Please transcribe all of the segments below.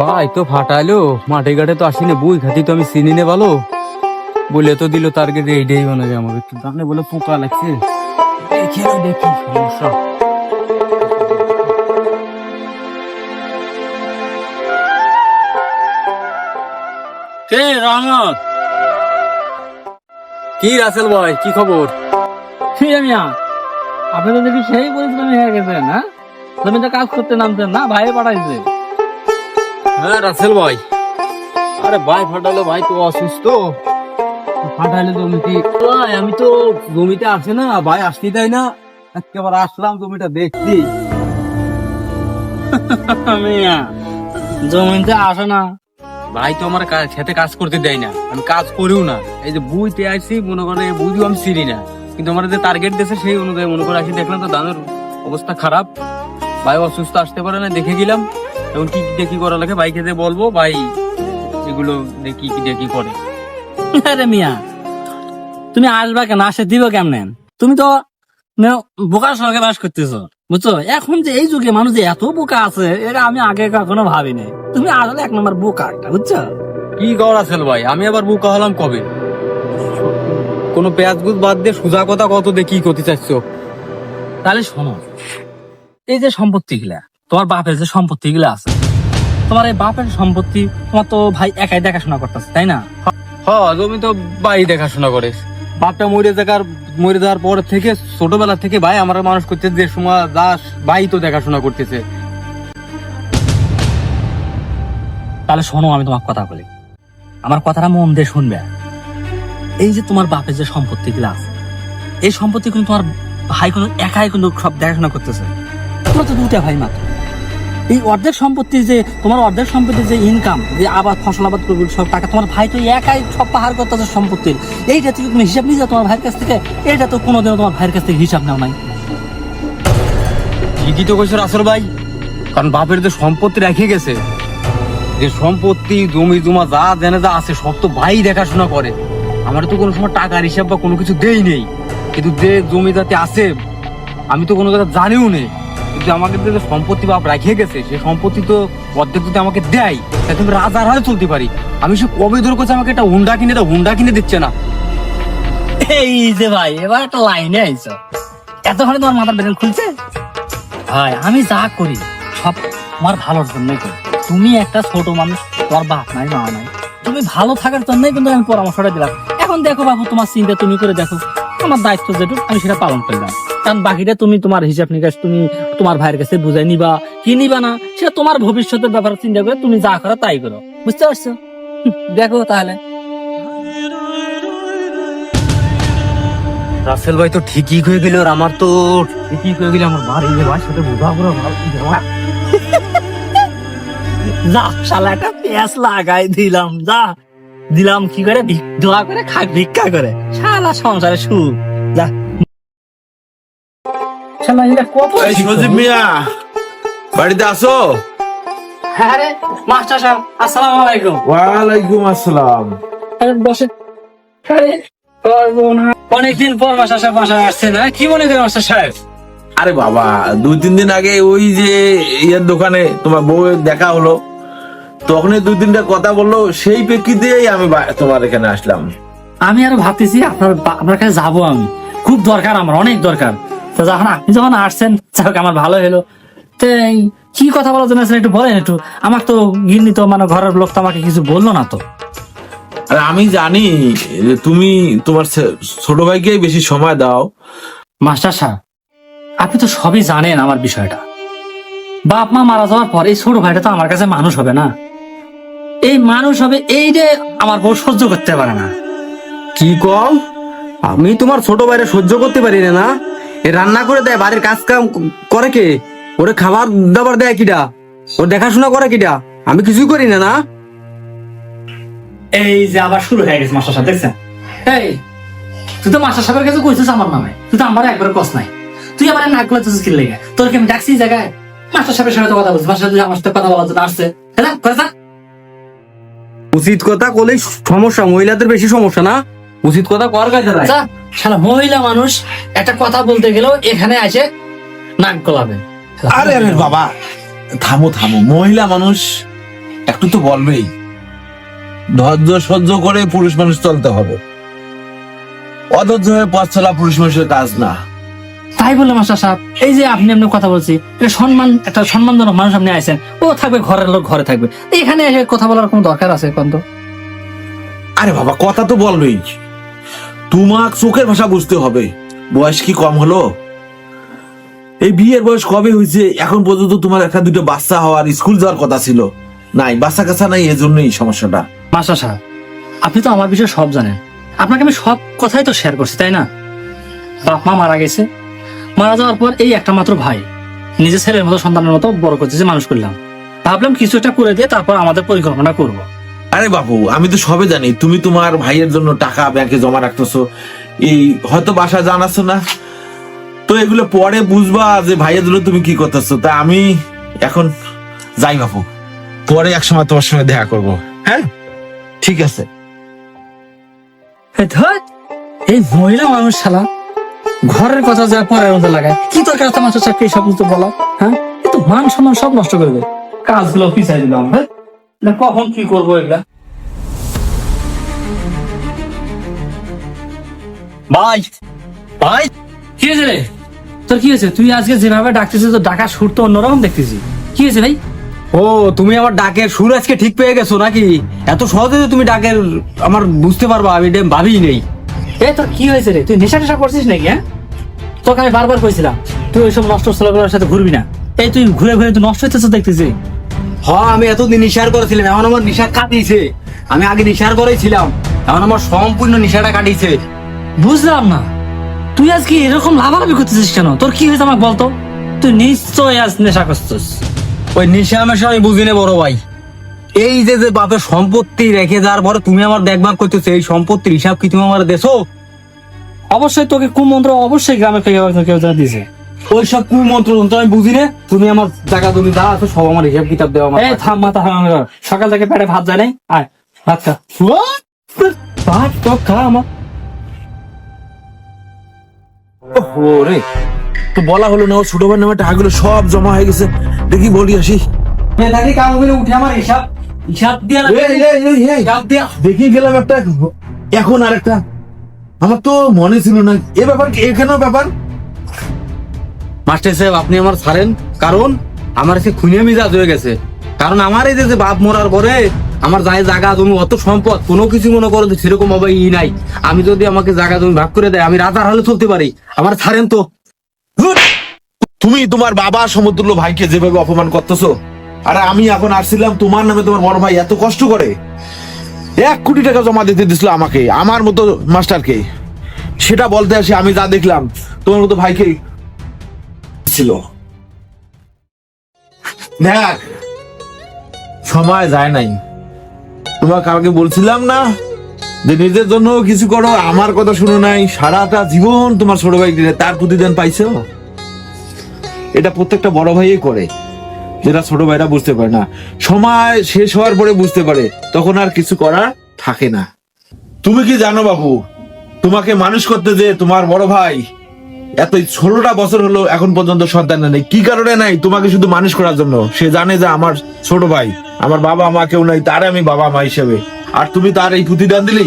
ভাই তো ফাটাইলো মাঠে ঘাটে তো আসিনি, বই খাতি তো আমি চিনি নে ভালো। বলে তো দিল টার্গেট এইটাই বানাবে আমাকে তো জানে বলে পোকা লাগছে। দেখি দেখি, সমস্যা। কে রহমত? কি রাসেল ভাই, কি খবর? আছে মিয়া, আপনি তো দেখি সেই পরিশ্রমী হয়ে গেছেন না তো কাজ করতে নামতেন না ভাই পাঠাইছে। হ্যাঁ রাসেল ভাই। আরে ভাই, ফাটালো ভাই, তো অসুস্থ। ফাটাইলে জমিতে ভাই, আমি তো জমিতে আসে না, ভাই, আসতে দেয় না। একেবারে আসলাম জমিটা দেখছি। জমিতে আসে না। ভাই, তো আমার খেতে কাজ করতে দেয় না। আমি কাজ করিও না। এই যে বুঝতে আসছি মনে করে বুঝিও আমি চিনি না। কিন্তু আমার যে টার্গেট দিয়েছে, সেই অনুযায়ী মনে করে আসি দেখলাম তো ধানের অবস্থা খারাপ। ভাই, অসুস্থ আসতে পারে না, দেখে গেলাম এখন কি কি দেখি করা লাগে? ভাইকে যে বলব ভাই এগুলো দেখি কি দেখি করে? আরে মিয়া তুমি আসবা কেন? আসে দিব কেমনে? তুমি তো মিয়া বোকার সঙ্গে বাস করতেছো বুঝছ? এখন যে এই যুগে মানুষ যে এত বোকা আছে এটা আমি আগে কখনো ভাবিনি। তুমি আসলে এক নম্বর বোকা একটা বুঝছ? কি করা ছিল ভাই? আমি আবার বুকা হলাম কবে? কোনো পেঁয়াজ গুজ বাদ দিয়ে সোজা কথা কত দিয়ে কি করতে চাইছো? তাহলে শোনো এই যে সম্পত্তি গুলা তোমার বাপের যে সম্পত্তি গুলা আছে। তোমার এই বাপের সম্পত্তি তোমার তো ভাই একাই দেখাশোনা করতেছে তাই না? হ জমি তো ভাই দেখাশোনা করে। বাপটা মরে যাকার মরে যাওয়ার পর থেকে ছোটবেলা থেকে ভাই আমার মানুষ করতে যে সময় দাস ভাই তো দেখাশোনা করতেছে। তাহলে শোনো আমি তোমার কথা বলি। আমার কথাটা মন দিয়ে শুনবে। এই যে তোমার বাপের যে সম্পত্তি গুলো আছে এই সম্পত্তি কিন্তু তোমার ভাই কিন্তু একাই কিন্তু সব দেখাশোনা করতেছে। তোমরা তো দুটা ভাই মাত্র। এই অর্ধেক সম্পত্তি যে, তোমার অর্ধেক সম্পত্তির যে ইনকাম যে আবাদ, ফসল আবাদ করবে, সব টাকা, তোমার ভাই তো একাই সব পাহাড় করতেছে সম্পত্তির। এইটা থেকে তুমি হিসাব নিয়ে যাও, তোমার ভাইয়ের কাছ থেকে। এইটা তো কোনোদিনও তোমার ভাইয়ের কাছ থেকে হিসাব নেও নাই। ঠিকই তো কইছো রাসেল ভাই, কারণ বাপের যে সম্পত্তি রেখে গেছে। যে সম্পত্তি, জমি, জমা, যা জেনে যা আছে, সব তো ভাই দেখাশোনা করে। আমার তো কোনো সময় টাকার হিসাব বা কোনো কিছু দেই নেই। কিন্তু যে জমি যাতে আছে, আমি তো কোনো কথা জানিও নেই। কিন্তু আমাকে যে সম্পত্তি বাপ রেখে গেছে, সেই সম্পত্তি তো অর্ধেক যদি আমাকে দেয়। আমি রাজার চলতে পারি। আমি সে কবে ধরে করছে আমাকে একটা হুন্ডা কিনে হুন্ডা কিনে দিচ্ছে না। এই যে ভাই, এবার একটা লাইনে আইছো। এতক্ষণে তোমার মাথার বেতন খুলছে? ভাই, আমি যা করি, সব তোমার ভালোর জন্যই করি। তুমি একটা ছোট মানুষ, তোমার বাপ নাই, মা নাই। তুমি ভালো থাকার জন্যই কিন্তু আমি পরামর্শটা দিলাম। এখন দেখো বাবু, তোমার চিন্তা তুমি করে দেখো। তোমার দায়িত্ব যেটুকু, আমি সেটা পালন করলাম। কারণ বাকিটা তুমি তোমার হিসাব নিকাশ, তুমি তোমার ভাইয়ের কাছে বুঝাই নিবা, কি নিবা না, সেটা তোমার ভবিষ্যতের ব্যাপারে চিন্তা করে তুমি যা করো তাই করো। বুঝতে পারছ? দেখো তাহলে। রাসেল ভাই তো ঠিকই হয়ে গেল আর আমার তো ঠিকই হয়ে গেল আমার বাড়ি ভাইয়ের সাথে বোঝা পুরো ভালো যা, শালা, একটা পেঁয়াজ লাগাই দিলাম, যা। দিলাম কি করে? দোয়া করে খাক ভিক্ষা করে। শালা, সংসারে সুখ। যা শালা এটা কত? সজীব মিয়া বাড়িতে আসো হ্যাঁ রে মাস্টার সাহেব আসসালামু আলাইকুম। ওয়ালাইকুম আসসালাম। আরে বসে আরে অনেকদিন পর মাস্টার সাহেব বাসায় আসছে না কি মনে করেন মাস্টার সাহেব? আরে বাবা দুই তিন দিন আগে ওই যে ইয়ের দোকানে তোমার বউয়ের দেখা হলো তখনই দুই তিনটা কথা বলল সেই প্রেক্ষিতেই আমি তোমার এখানে আসলাম। আমি আরও ভাবতেছি আপনার আপনার কাছে যাব আমি। খুব দরকার আমার অনেক দরকার। তো যখন আপনি যখন আসছেন। যাই আমার ভালো হলো। তো কি কথা বলার জন্য একটু বলেন একটু। আমার তো গিন্নি তো মানে ঘরের লোক তো আমাকে কিছু বলল না তো। আর আমি জানি যে তুমি তোমার ছোট ভাইকে বেশি সময় দাও। মাস্টার সাহেব আপনি তো সবই জানেন আমার বিষয়টা। বাপ মা মারা যাওয়ার পর এই ছোট ভাইটা তো আমার কাছে মানুষ হবে না। এই মানুষ হবে এই যে আমার বউ সহ্য করতে পারে না। কি কম আমি তোমার ছোট ভাইরে সহ্য করতে পারি না? রান্না করে দেয় বাড়ির কাজ কাম করে কে? ওরে খাবার দাবার দেয় কিডা? ওর দেখাশোনা করে কিডা? আমি কিছুই করি না না? এই যে আবার শুরু হয়ে গেছে মাস্টার সাহেব দেখছেন? এই তুই তো মাস্টার সাহেবের কাছে কইছিস আমার নামে। তুই তো আমার একবার কস নাই। তুই আমার নাকগুলো তুই কি লেগে? তোর কি আমি ডাকছি জায়গায়? মাস্টার সাহেবের সাথে কথা বলছিস মাস্টার সাহেব আমার সাথে কথা বলার জন্য আসছে। হ্যাঁ যা উচিত কথা কলেই সমস্যা মহিলাদের বেশি সমস্যা না? উচিত কথা কর কাজে শালা মহিলা মানুষ একটা কথা বলতে গেলেও এখানে আছে নাক গলাবে। আরে আরে বাবা থামো থামো। মহিলা মানুষ একটু তো বলবেই। ধৈর্য সহ্য করে পুরুষ মানুষ চলতে হবে। অধৈর্য হয়ে পথ চলা পুরুষ মানুষের কাজ না। তাই বলে মাস্টার সাহেব এই যে আপনি আপনি কথা বলছি এটা সম্মান একটা সম্মানজনক মানুষ আপনি আইছেন ও থাকবে ঘরের লোক ঘরে থাকবে। এখানে এসে কথা বলার কোনো দরকার আছে এখন তো? আরে বাবা কথা তো বলবেই। তোমার চোখের ভাষা বুঝতে হবে। বয়স কি কম হলো? এই বিয়ের বয়স কবে হয়েছে? এখন পর্যন্ত তোমার একটা দুটো বাচ্চা হওয়ার স্কুল যাওয়ার কথা ছিল। নাই, বাচ্চা কাচ্চা নাই, এজন্যই সমস্যাটা। মাস্টার সাহেব আপনি তো আমার বিষয়ে সব জানেন। আপনাকে আমি সব কথাই তো শেয়ার করছি, তাই না? বাপ মা মারা গেছে। মারা যাওয়ার পর এই একটা মাত্র ভাই। নিজের ছেলের মতো সন্তানের মতো বড় করতেছে মানুষ করলাম। ভাবলাম কিছু একটা করে দিয়ে তারপর আমাদের পরিকল্পনা করব। আরে বাবু, আমি তো সবে জানি, তুমি তোমার ভাইয়ের জন্য টাকা ব্যাংকে জমা রাখতেছো। এই হয়তো বাসা জানাচ্ছ না। তো এগুলো পরে বুঝবা যে ভাইয়ের জন্য তুমি কি করতেছো। তা আমি এখন যাই বাবু। পরে এক সময় তোমার সঙ্গে দেখা করব। হ্যাঁ? ঠিক আছে। এই মহিলা মানুষ শালা, ঘরের কথা যা পরের মধ্যে লাগায়। কি আছে মাস্টার সাহেবকে এই সব কিছু বলা হ্যাঁ? কিন্তু মান সম্মান সব নষ্ট করে দেবে কাজগুলো পিছাই দিলাম হ্যাঁ? না কখন কি করব এগুলা? ভাই ভাই। কি হয়েছে রে? তোর কি হয়েছে? তুই আজকে যেভাবে ডাকতেছিস তো ডাকা সুর তো অন্যরকম দেখতেছি। কি হয়েছে ভাই? ও তুমি আমার ডাকের সুর আজকে ঠিক পেয়ে গেছো নাকি? এত সহজে তুমি ডাকের আমার বুঝতে পারবা আমি এটা ভাবিই নেই। এ তোর কি হয়েছে রে? তুই নেশা টেশা করছিস নাকি হ্যাঁ? তোকে আমি বারবার কইছিলাম তুই ওইসব নষ্ট ছেলেগুলোর সাথে ঘুরবি না। এই তুই ঘুরে ঘুরে তুই নষ্ট হইতেছ দেখতেছি। হ আমি এতদিন নিশার করেছিলাম এখন আমার নিশা কাটিয়েছে আমি আগে নিশার করেছিলাম এখন আমার সম্পূর্ণ নিশাটা কাটিয়েছে বুঝলাম না। তুই আজকে এরকম লাভালাভি করতেছিস কেন? তোর কি হয়েছে আমাকে বলতো? তুই নিশ্চয় আজ নেশা করছিস। ওই নিশা মেশা আমি বুঝি না বড় ভাই। এই যে যে বাপের সম্পত্তি রেখে যাওয়ার পরে তুমি আমার দেখভাল করতেছো এই সম্পত্তির হিসাব কি তুমি আমার দেছো? অবশ্যই তোকে কুমন্ত্র অবশ্যই গ্রামে কেউ কেউ যেন দিছে ওই সব কুমন্ত্র তন্ত্র আমি বুঝি না। তুমি আমার টাকা তুমি যা আছে সব আমার হিসাব কিতাব দেওয়া আমার থাম মাথা সকাল থেকে পেটে ভাত যায় নাই। আয় ভাত খা। ভাত তো খা আমার। ওরে তো বলা হলো না ও ছোট ভাই নামে টাকাগুলো সব জমা হয়ে গেছে। দেখি বলি আসি। মেধাকে কাম করে উঠে আমার হিসাব। হিসাব দিয়ে এই, এই, এই, এই, হিসাব দিয়া। দেখি গেলাম একটা। এখন আর একটা আমার তো মনে ছিল না। এ ব্যাপার কি? এখানেও ব্যাপার? মাস্টার সাহেব, আপনি আমার ছাড়েন। কারণ আমার সে খুনিয়া মিজাজ হয়ে গেছে। কারণ আমার এই যে বাপ মরার পরে আমার যাই জায়গা জমি, অত সম্পদ, কোনো কিছু মনে করো সেরকম হবে ই নাই। আমি যদি আমাকে জায়গা জমি ভাগ করে দেয়, আমি রাজার হলে চলতে পারি। আমার ছাড়েন তো। তুমি তোমার বাবা সমতুল্য ভাইকে যেভাবে অপমান করতেছো, আরে আমি এখন আসছিলাম তোমার নামে তোমার বড় ভাই এত কষ্ট করে। এক কোটি টাকা জমা দিতে দিছিল আমাকে, আমার মতো মাস্টারকে। সেটা বলতে আসি, আমি যা দেখলাম, তোমার মতো ভাইকে ছিল। দেখ, সময় যায় নাই। তোমার কালকে বলছিলাম না যে নিজের জন্য কিছু করো, আমার কথা শুনো নাই। সারাটা জীবন তোমার ছোট ভাই দিলে তার প্রতিদান পাইছো? এটা প্রত্যেকটা বড় ভাইই করে, যেটা ছোট ভাইরা বুঝতে পারে না। সময় শেষ হওয়ার পরে বুঝতে পারে, তখন আর কিছু করার থাকে না। তুমি কি জানো বাবু, তোমাকে মানুষ করতে যে তোমার বড় ভাই এত ষোলোটা বছর হলো এখন পর্যন্ত সন্তান নেই। কি কারণে নাই? তোমাকে শুধু মানুষ করার জন্য। সে জানে যে আমার ছোট ভাই আমার বাবা মা কেউ নাই তার আমি বাবা মা হিসেবে। আর তুমি তার এই প্রতিদান দিলি?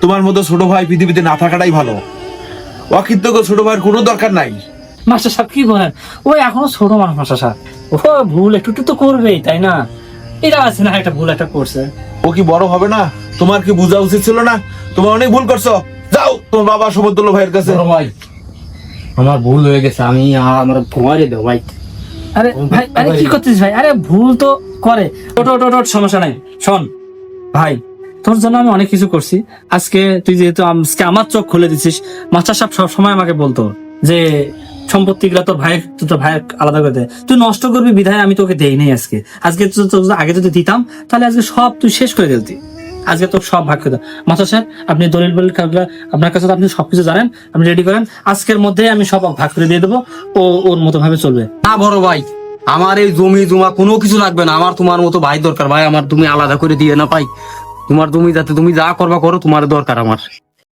তোমার মতো ছোট ভাই পৃথিবীতে না থাকাটাই ভালো। অকৃতজ্ঞ ছোট ভাইয়ের কোনো দরকার নাই। মাস্টার সাহেব কি বলেন? ও এখনও ছোট মানুষ মাস্টার সাহেব। ও ভুল একটু তো করবেই তাই না? এটা আছে না একটা ভুল একটা করছে। ও কি বড় হবে না? তোমার কি বোঝা উচিত ছিল না? তোমার অনেক ভুল করছ। যাও তোমার বাবা সমতুল্য ভাইয়ের কাছে। ভাই আমার ভুল হয়ে গেছে আমি আমার ঘুমারে দেবো ভাই। আরে ভাই আরে কি করতেছিস ভাই? আরে ভুল তো করে। ওট ওট ওট, সমস্যা নাই। শোন ভাই তোর জন্য আমি অনেক কিছু করছি। আজকে তুই যেহেতু আজকে আমার চোখ খুলে দিছিস মাস্টার সাহেব সব সময় আমাকে বলতো যে সম্পত্তি গুলা তোর ভাই তোর ভাই আলাদা করে দে। তুই নষ্ট করবি বিধায় আমি তোকে দেই নাই আজকে। আজকে আগে যদি দিতাম তাহলে আজকে সব তুই শেষ করে দিতি। আজকে তো সব ভাগ দাও। মাস্টার স্যার, আপনি দলিল বলিল আপনার কাছে আপনি সবকিছু জানেন, আপনি রেডি করেন। আজকের মধ্যে আমি সব ভাগ করে দিয়ে দেবো ও ওর মতো ভাবে চলবে। না বড় ভাই, আমার এই জমি জমা কোনো কিছু লাগবে না। আমার তোমার মতো ভাই দরকার। ভাই, আমার তুমি আলাদা করে দিয়ে না পাই তোমার তুমি যাতে তুমি যা করবা করো, তোমার দরকার আমার।